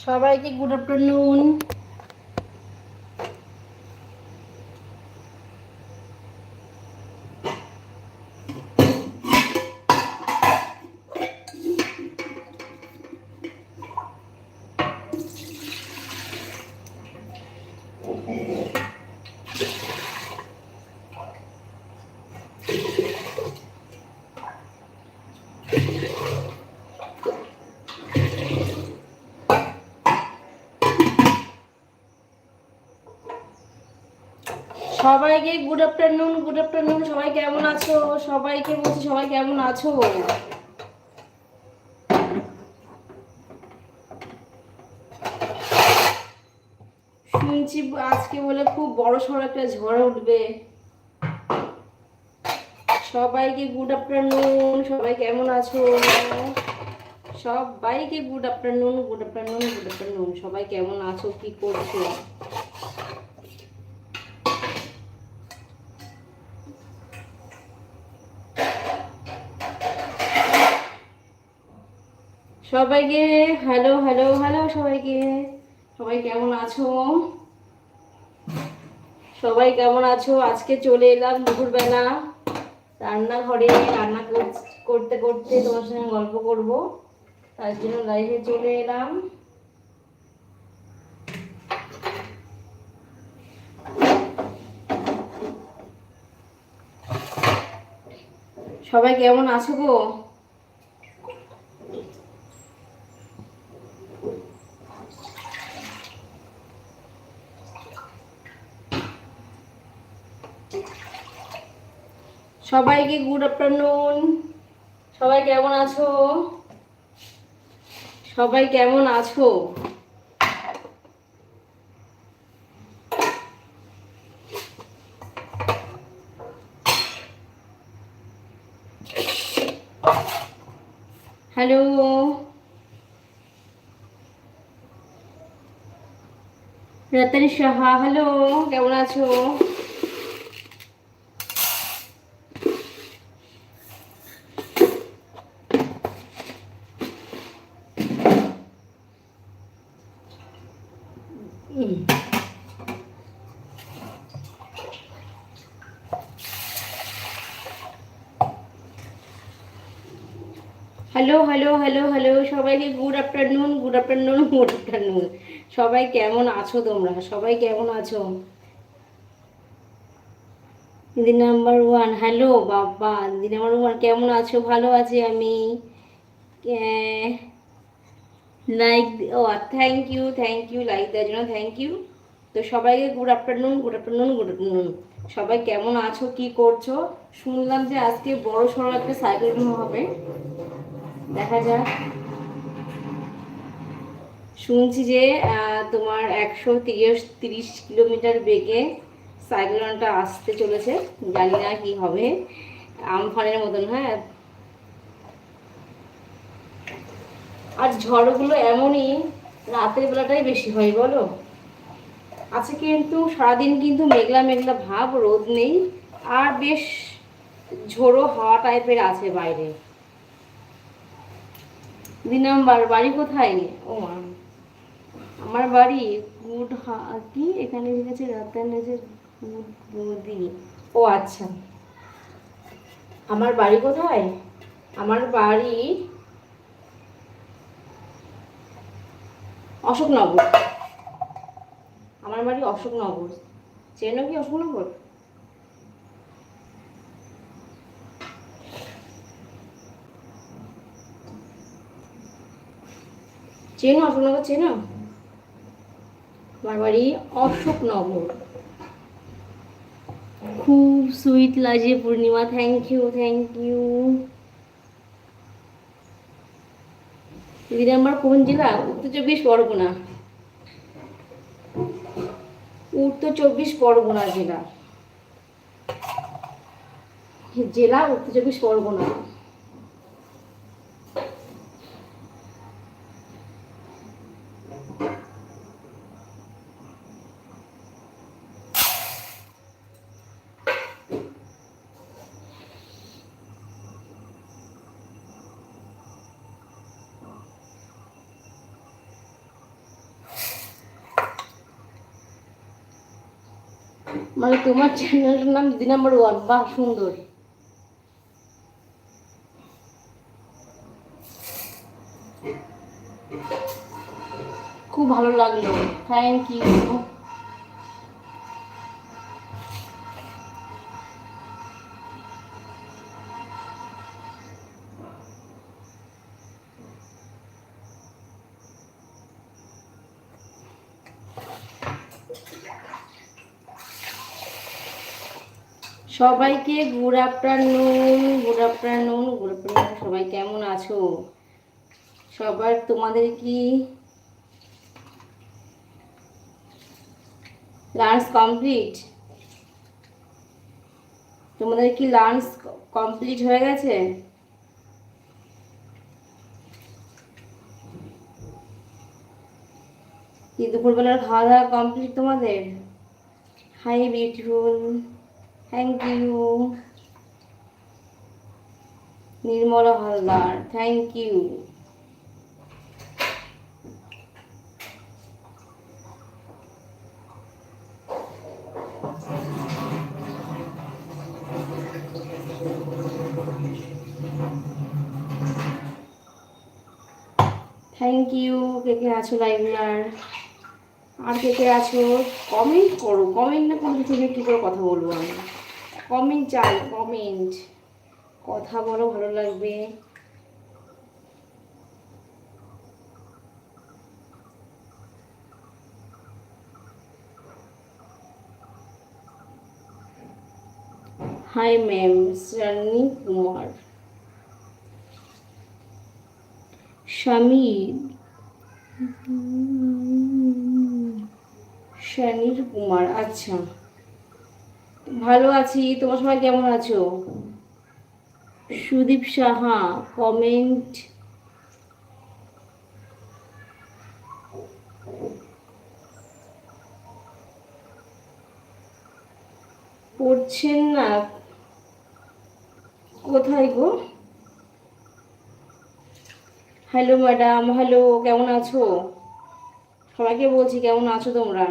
সবাইকে good afternoon সবাইকে good afternoon good afternoon সবাই কেমন আছো? সবাইকে বলছি সবাই কেমন আছো? শুনছি আজকে বলে খুব বড় সড়ো একটা ঝড় উঠবে। সবাইকে গুড আফটারনুন সবাই কেমন আছো? সবাইকে good afternoon good afternoon good afternoon সবাই কেমন আছো? কি করছ? সবাইকে হ্যালো হ্যালো হ্যালো সবাইকে। সবাই কেমন আছো? সবাই কেমন আছো? আজকে চলে এলাম দুপুরবেলা। রান্নাঘরে রান্না কর- করতে করতে তোমার সঙ্গে গল্প করব। তার জন্য লাইভে চলে এলাম। সবাই কেমন আছো গো? সবাইকে গুড আফটারনুন। সবাই কেমন আছো? সবাই কেমন আছো? হ্যালো। রতন সাহা, হ্যালো, কেমন আছো? হ্যালো হ্যালো হ্যালো হ্যালো সবাইকে good afternoon good afternoon good afternoon সবাই কেমন আছো তোমরা? সবাই কেমন আছো? দিদি নাম্বার ওয়ান হ্যালো বাবা। দিদি নাম্বার ওয়ান কেমন আছো? ভালো আছি আমি। Like O thank you thank you like দেওয়ার জন্য থ্যাংক ইউ তো সবাইকে good afternoon good afternoon good afternoon সবাই কেমন আছো? কি করছ? শুনলাম যে আজকে বড় সড়ো একটা সাইকেল হবে। দেখা যাক। শুনছি যে তোমার একশো তিরিশ কিলোমিটার বেগে সাইক্লোনটা আসতে চলেছে। জানি না কি হবে। আমফানের মতন হ্যাঁ? আর ঝড়গুলো এমনই রাতের বেলাটাই বেশি হয়, বলো? আছে কিন্তু, সারাদিন কিন্তু মেঘলা মেঘলা ভাব, রোদ নেই। আর বেশ ঝোড়ো হাওয়া টাইপের আছে বাইরে। দুই নাম্বার বাড়ি কোথায়? ও আমার বাড়ি গুড কি এখানে লিখেছে রাতানেজের গুড বৌদি ও আচ্ছা। আমার বাড়ি কোথায়? আমার বাড়ি অশোকনগর। আমার বাড়ি অশোকনগর। চেনো কি অশোকনগর? চেনো? অশোকনগর চেনো? আমার বাড়ি অশোকনগর খুব সুইট লাগে Purnima thank you thank you দিদি আমার কোন জেলা? উত্তর চব্বিশ পরগনা। উত্তর চব্বিশ পরগনা জেলা। জেলা উত্তর চব্বিশ পরগনা। মানে তোমার চ্যানেলের নাম দিদি নাম্বার ওয়ান বাহ সুন্দর। খুব ভালো লাগল। থ্যাংক ইউ সবাইকে good afternoon good afternoon good afternoon. সবাই কেমন আছো? সবার তোমাদের কি লাঞ্চ কমপ্লিট তোমাদের কি লাঞ্চ কমপ্লিট হয়ে গেছে? কি দুপুরবেলার খাওয়া দাওয়া কমপ্লিট তোমাদের? Hi beautiful thank you Nirmala Haldar thank you thank you কে কে আছো লাইভে আর আর কে কে আছো? কমেন্ট করো। কমেন্ট না করলে থেকে কী করে কথা বলব আমি? কমেন্ট চাই কমেন্ট কথা বলো, ভালো লাগবে। হাই ম্যাম শ্রানি কুমার সমীর শানির কুমার আচ্ছা। ভালো আছি। তোমার সবাই কেমন আছো? সুদীপ সাহা কমেন্ট পড়ছেন না? কোথায় গো? হ্যালো ম্যাডাম হ্যালো কেমন আছো? সবাইকে বলছি, কেমন আছো তোমরা?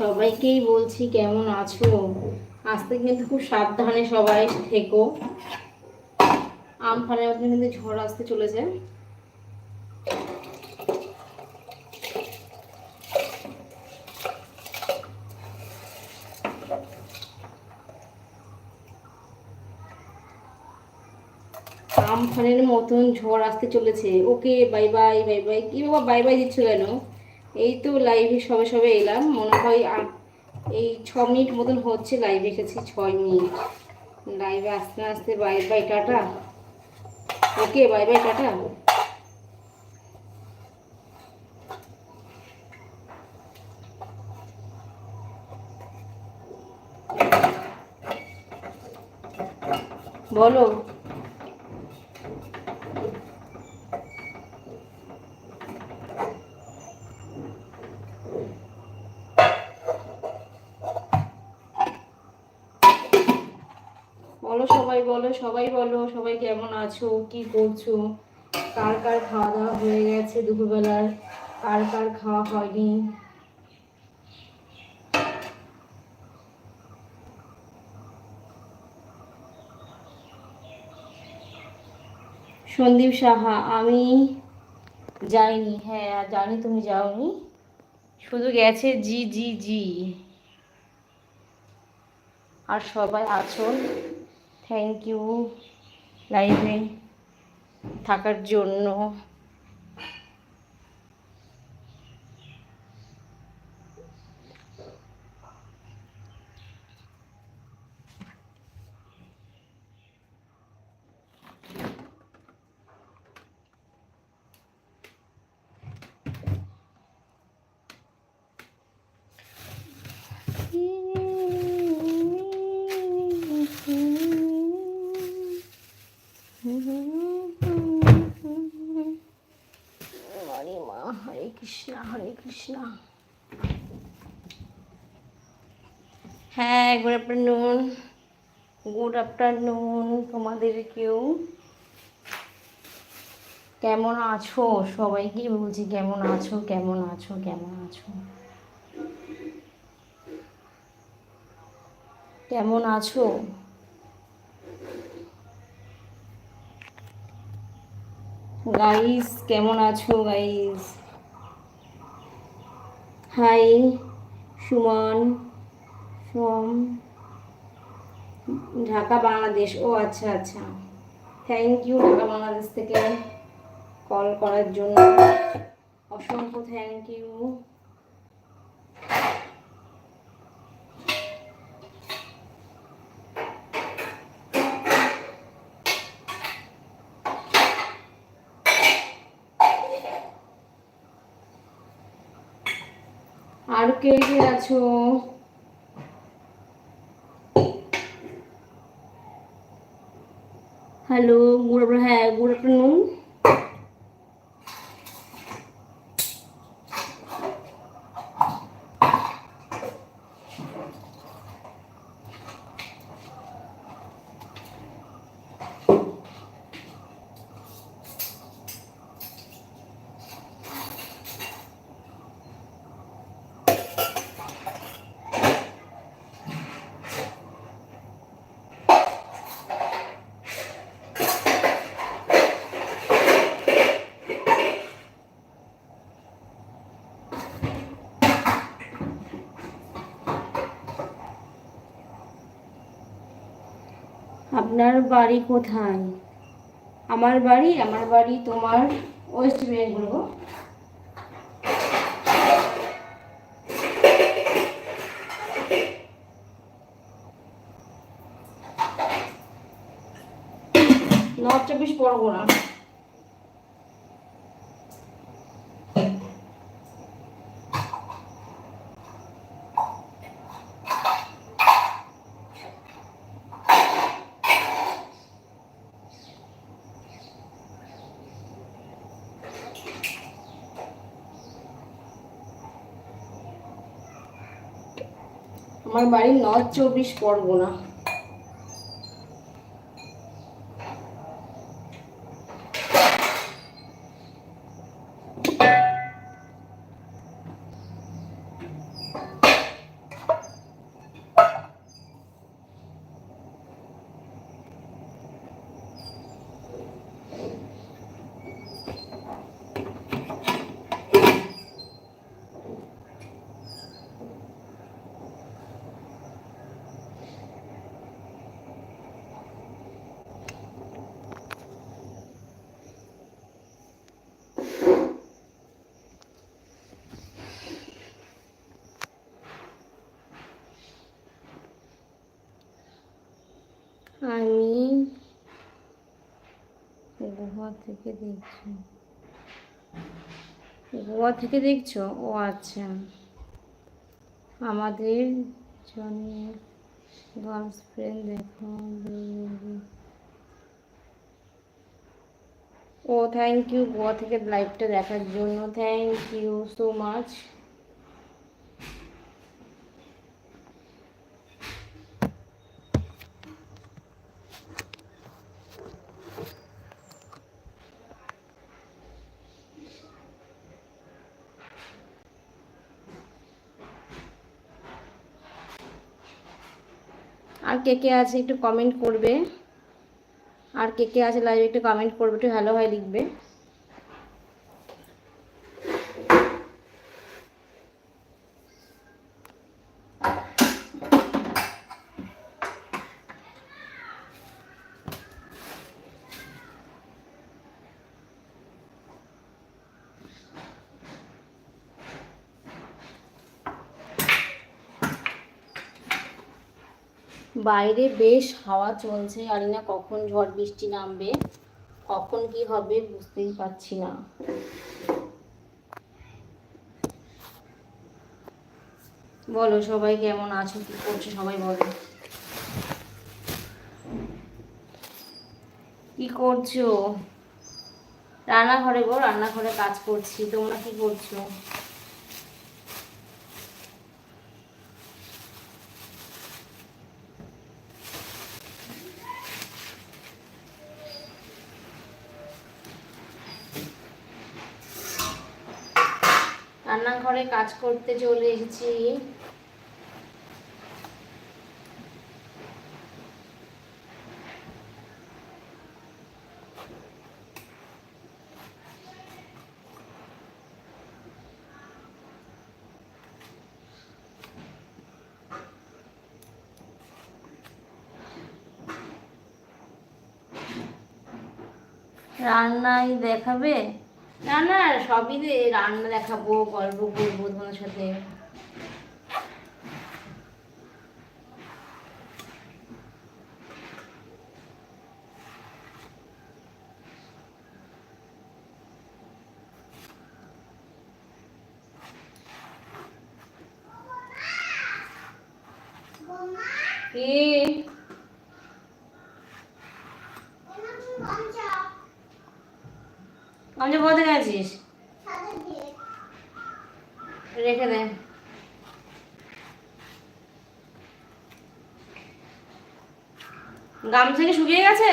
সবাইকেই বলছি কেমন আছো? আসতে কিন্তু খুব সাবধানে সবাই থেকো। আমফানের মধ্যে কিন্তু ঝড় আসতে চলেছে। আমফানের মতন ঝড় আসতে চলেছে। Okay bye bye bye bye কি বাবা বাই বাই দিচ্ছ কেন? এই তো লাইভে সবে সবে এলাম। মনে হয় এই ছ মিনিট মতন হচ্ছে লাইভ এসেছি ছয় মিনিট। লাইভে আস্তে আস্তে bye bye tata. Okay bye bye tata. বলো সবাই বলো সবাই কেমন আছো? কি করছ? কার কার খাওয়া দাওয়া হয়ে গেছে দুপুরবেলার? কার কার খাওয়া হয়নি? সন্দীপ সাহা, আমি যাইনি। হ্যাঁ জানি তুমি যাওনি। শুধু গেছে জি জি জি। আর সবাই আছো। থ্যাংক ইউ লাইভে থাকার জন্য হরে মা হরে কৃষ্ণ, হরে কৃষ্ণ। হ্যাঁ গুড আফটারনুন গুড আফটারনুন তোমাদেরকেও কেমন আছো? সবাইকে বলছি, কেমন আছো কেমন আছো কেমন আছো? কেমন আছো? গাইস কেমন আছো গাইস হাই সুমন সোম ঢাকা, বাংলাদেশ। ও আচ্ছা আচ্ছা। থ্যাংক ইউ ঢাকা, বাংলাদেশ থেকে কল করার জন্য। অসংখ্য থ্যাংক ইউ আর কে কে আছো? হ্যালো গুড আফটারনুন আপনার বাড়ি কোথায় আমার বাড়ি আমার বাড়ি তোমার ওয়েস্ট বেঙ্গল। নর্থ চব্বিশ পরগনা আমার বাড়ি নর্থ চব্বিশ পরগনা। আমি গোয়া থেকে দেখছি। গোয়া থেকে দেখছ? ও আচ্ছা। আমাদের জন্য গার্লস ফ্রেন্ড দেখো। ও থ্যাংক ইউ গোয়া থেকে লাইভটা দেখার জন্য। থ্যাংক ইউ সো মাচ কে কে আছে একটু কমেন্ট করবে। আর কে কে আছে লাইভে একটু কমেন্ট করবে, একটু হ্যালো হয় লিখবে। বাইরে বেশ হাওয়া চলছে, জানি না কখন ঝড় বৃষ্টি নামবে, কখন কি হবে বুঝতেই পারছি না। বলো সবাই কেমন আছো, কি করছ সবাই বলো। কি করছ? রান্নাঘরে গো, রান্নাঘরে কাজ করছি, তোমরা কি করছ? রান্নাঘরে কাজ করতে চলে এসেছি। রান্নাই দেখাবে? না না সবই রান্না দেখাবো গল্প করব তোমার সাথে। কি আমি কোথায় গেছিস রেখে দে। গামছা কি শুকিয়ে গেছে?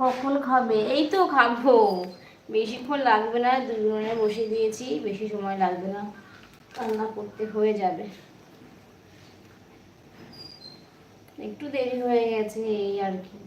কখন খাবে? এই তো খাব। বেশিক্ষণ লাগবে না, দুজনে বসে দিয়েছি, বেশি সময় লাগবে না। রান্না করতে হয়ে যাবে। একটু দেরি হয়ে গেছে এই আর কি।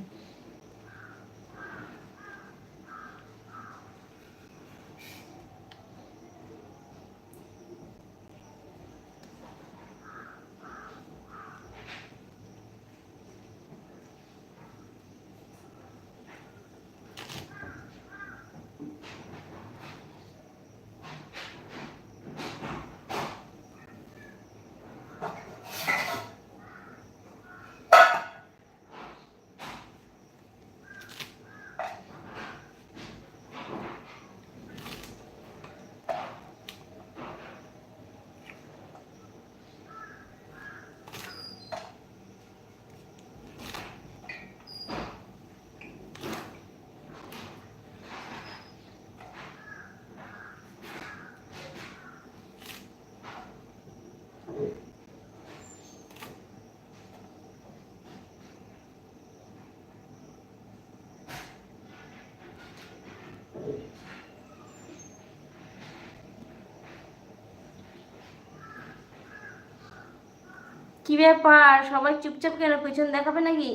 কি ব্যাপার? সবাই চুপচাপ কেন? পেছন দেখাবে নাকি?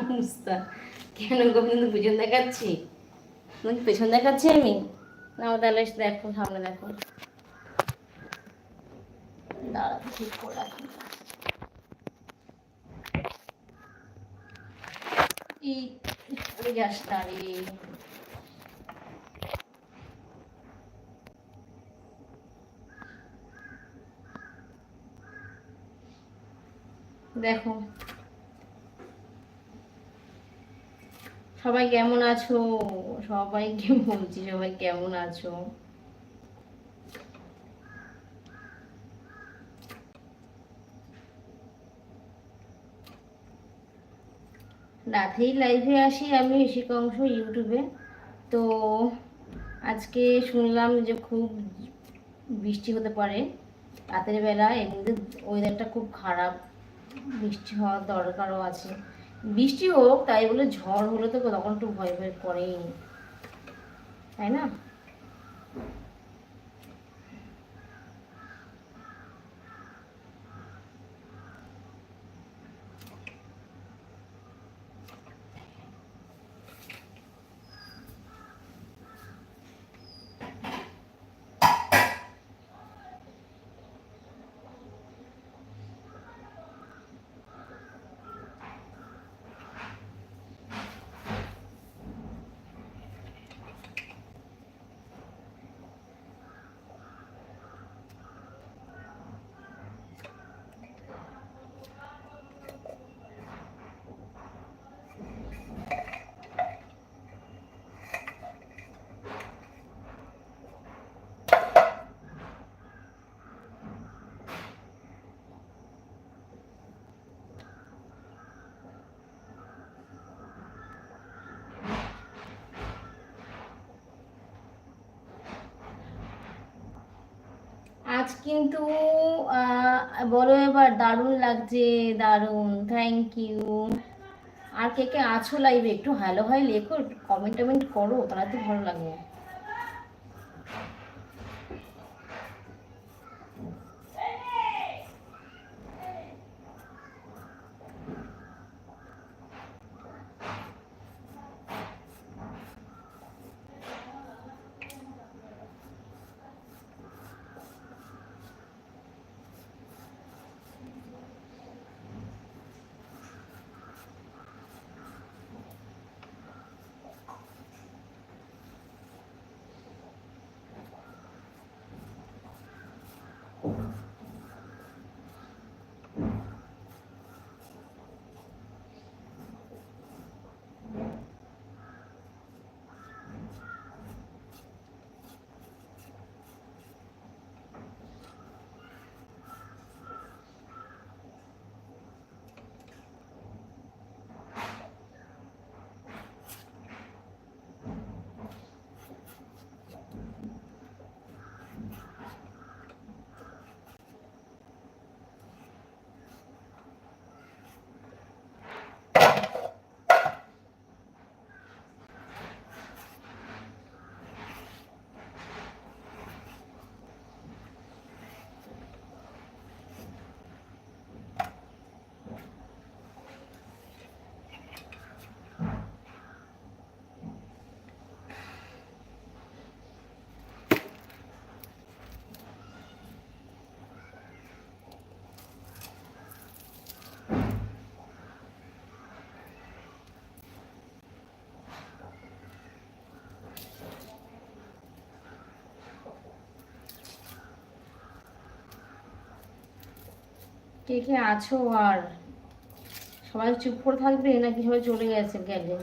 অবস্থা? কেন গোবিন্দ পেছন দেখাচ্ছি। তুমি পেছন দেখাচ্ছি আমি। না তাহলে দেখো সামনে দেখো। দাঁড়া ঠিক করে এই ওই যাস দাঁড়িয়ে। দেখো। সবাই কেমন আছো? সবাইকে বলছি, সবাই কেমন আছো? রাতেই লাইভে আসি আমি ঋষিকাংশ ইউটিউবে তো আজকে শুনলাম যে খুব বৃষ্টি হতে পারে। রাতের বেলা এমনিতে ওয়েদারটা খুব খারাপ। বৃষ্টি হওয়ার দরকারও আছে। বৃষ্টি হোক, তাই বলে ঝড় হলে তো তখন একটু ভয় ভয় করেই। তাই না? কিন্তু বলো এবার, দারুণ লাগছে, দারুণ থ্যাংক ইউ আর কে কে আছো লাইভে একটু হ্যালো হয় লেখো কমেন্ট টমেন্ট করো, তাহলে তো ভালো লাগবে। কে কে আছো আর? সবাই চুপ করে থাকবে নাকি সবাই চলে গেছে? গেলে।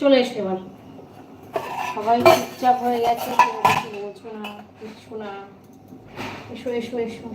চলে এসে এবার। সবাই চুপচাপ হয়ে গেছে কিছু বোঝো না কিচ্ছু না। এসো এসো এসো।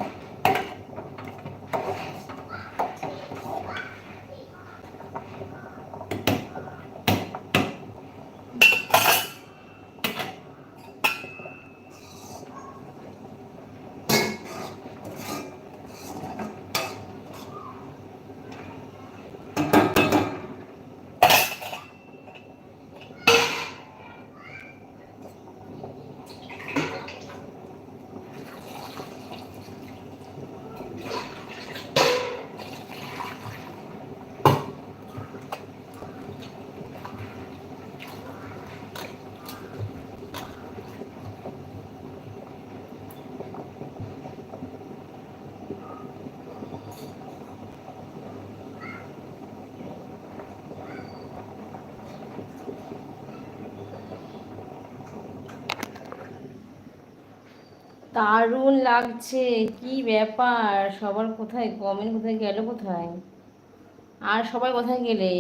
দারুণ লাগছে, কি ব্যাপার? সবার কোথায়? কমেন্ট কোথায় গেল কোথায়? আর সবাই কোথায় গেলে?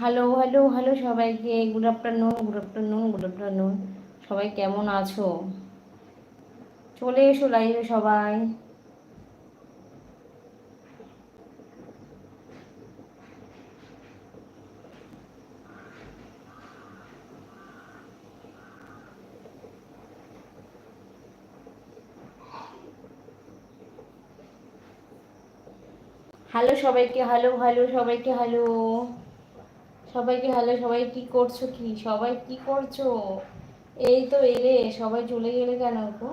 হ্যালো হ্যালো হ্যালো সবাইকে। Good afternoon good afternoon good afternoon সবাই কেমন আছো? চলে এসো লাইভে সবাই। হ্যালো সবাইকে, হ্যালো হ্যালো সবাইকে হ্যালো। সবাইকে হ্যালো, সবাই কি করছ কি? সবাই কি করছ? এই তো এলে, সবাই চলে গেলে কেন গো